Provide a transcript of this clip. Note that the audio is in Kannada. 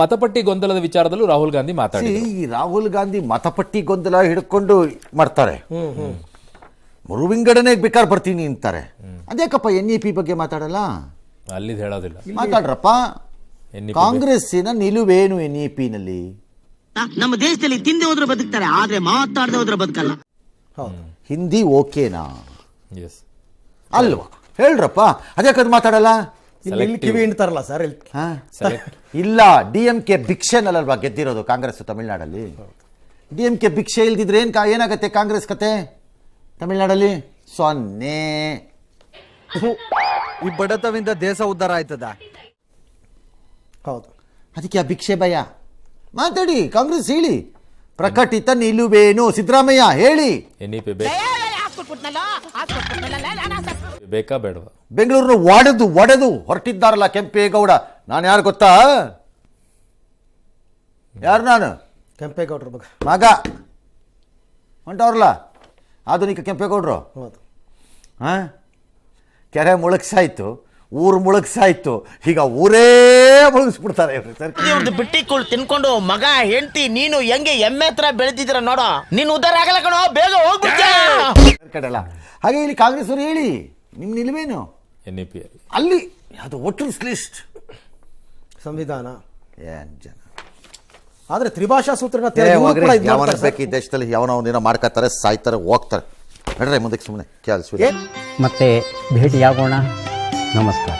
ಮತಪಟ್ಟಿ ಗೊಂದಲದ ವಿಚಾರದಲ್ಲೂ ರಾಹುಲ್ ಗಾಂಧಿ ಮಾತಾಡಿ ಮಾತಾಡಿದ್ರು ಈ ರಾಹುಲ್ ಗಾಂಧಿ ಮತಪಟ್ಟಿ ಗೊಂದಲ ಹಿಡ್ಕೊಂಡು ಮಾಡ್ತಾರೆ. ಮುರುವಿಂಗಡನೆ ಬೇಕಾರ್ ಬರ್ತೀನಿ ಅಂತಾರೆ. ಅದೇಕಪ್ಪ ಎನ್ ಇ ಪಿ ಬಗ್ಗೆ ಮಾತಾಡಲ್ಲ? ಅಲ್ಲಿ ಹೇಳೋದಿಲ್ಲ. ಮಾತಾಡ್ರಪ್ಪ. ಕಾಂಗ್ರೆಸ್ಸಿನ ನಿಲುವೇನು ಎನ್ ಇ ಪಿ ನಲ್ಲಿ ನಮ್ಮ ದೇಶದಲ್ಲಿ ತಿಂದೆ ಹೋದ್ರೆ ಬದುಕ್ತಾರೆ ಆದ್ರೆ ಮಾತಾಡದೆ ಹೋದ್ರೆ ಬದುಕಲ್ಲ. ಹಿಂದಿ. ಓಕೆನಾ? ಎಸ್ ಅಲ್ವಾ? ಹೇಳ್ರಪ್ಪ. ಅದಕ್ಕದು ಮಾತಾಡಲ್ಲ? ಇಲ್ಲಿ ಕಿವಿ ಹಿಂಡ್ತಾರಲ್ಲ ಸರ್ ಇಲ್ಲಿ. ಹಾ? Select. ಇಲ್ಲ ಡಿ ಎಂ ಕೆ ಭಿಕ್ಷೆನಲ್ಲಲ್ವಾ ಗೆದ್ದಿರೋದು ಕಾಂಗ್ರೆಸ್ ತಮಿಳ್ನಾಡಲ್ಲಿ? ಡಿ ಎಂ ಕೆ ಭಿಕ್ಷೆ ಇಲ್ದಿದ್ರೆ ಏನ್ ಏನಾಗತ್ತೆ ಕಾಂಗ್ರೆಸ್ ಕತೆ? ತಮಿಳ್ನಾಡಲ್ಲಿ? ಸೊನ್ನೆ. ಈ ಬಡತವಿಂದ ದೇಶ ಉದ್ಧಾರ ಆಯ್ತದ? ಹೌದು. ಅದಕ್ಕೆ ಆ ಭಿಕ್ಷೆ ಭಯ. ಮಾತಾಡಿ ಕಾಂಗ್ರೆಸ್ ಹೇಳಿ. ಪ್ರಕಟಿತ ನಿಲುವೇನು ಸಿದ್ದರಾಮಯ್ಯ ಹೇಳಿ. ಎನ್ ಇ ಪಿ ಬೇಕಾ ಬೇಡವಾ? ಬೆಂಗಳೂರನ್ನ ಒಡೆದು ಒಡೆದು ಹೊರಟಿದ್ದಾರಲ್ಲ ಕೆಂಪೇಗೌಡ. ನಾನು ಯಾರು ಗೊತ್ತಾ? ಯಾರು ನಾನು? ಕೆಂಪೇಗೌಡರ ಬಗ್ಗೆ ಮಗ. ಹೊಂಟವ್ರಲ್ಲ? ಆಧುನಿಕ ಕೆಂಪೇಗೌಡರು? ಹೌದು. ಹಾಂ? ಕೆರೆ ಮುಳುಗ್ಸಾಯ್ತು ಊರು ಮುಳುಗ್ಸಾಯ್ತು ಈಗ ಊರೇ ಮುಳುಗಿಸ್ಬಿಡ್ತಾರೆ ಇವ್ರು ಬಿಟ್ಟಿ ಇವ್ರದ್ದು ಬಿಟ್ಟಿಕ್ಕುಳ್ ತಿನ್ಕೊಂಡು ಮಗ ಹೆಂಡತಿ ನೀನು ಹೆಂಗೆ ಎಮ್ಮೆ ಹತ್ರ ಬೆಳೆದಿದ್ದೀರ ನೋಡೋ. ನೀನು ಉದ್ದಾರ ಆಗಲ್ಲ ಕಣೋ ಬೇಗ ಹೋಗ್ಬಿಡ್ತೀಯ ಕಡೆ ಅಲ್ಲ ಹಾಗೆ ಇಲ್ಲಿ ಕಾಂಗ್ರೆಸ್ ಅವರು ಹೇಳಿ ನಿಮ್ಮ ನಿಲುವೇನು? ಎನ್ ಇ ಪಿ ಅಲ್ಲಿ. ಅದು ಒಟ್ಟು ಲಿಸ್ಟ್. ಸಂವಿಧಾನ. ಏನ್ ಜನ. ಆದ್ರೆ ತ್ರಿಭಾಷಾ ಸೂತ್ರನ ಯಾವನ ಬೇಕು ಈ ದೇಶದಲ್ಲಿ ಯಾವನ ಒಂದಿನ ಮಾಡ್ಕತ್ತಾರೆ ಸಾಯ್ತಾರೆ ಹೋಗ್ತಾರೆ. ನಡ್ರೆ ಮುಂದಕ್ಕೆ ಸುಮ್ಮನೆ ಕೇಳಿಸ್ಬಿಡಿ ಮತ್ತೆ ಭೇಟಿಯಾಗೋಣ. ನಮಸ್ಕಾರ.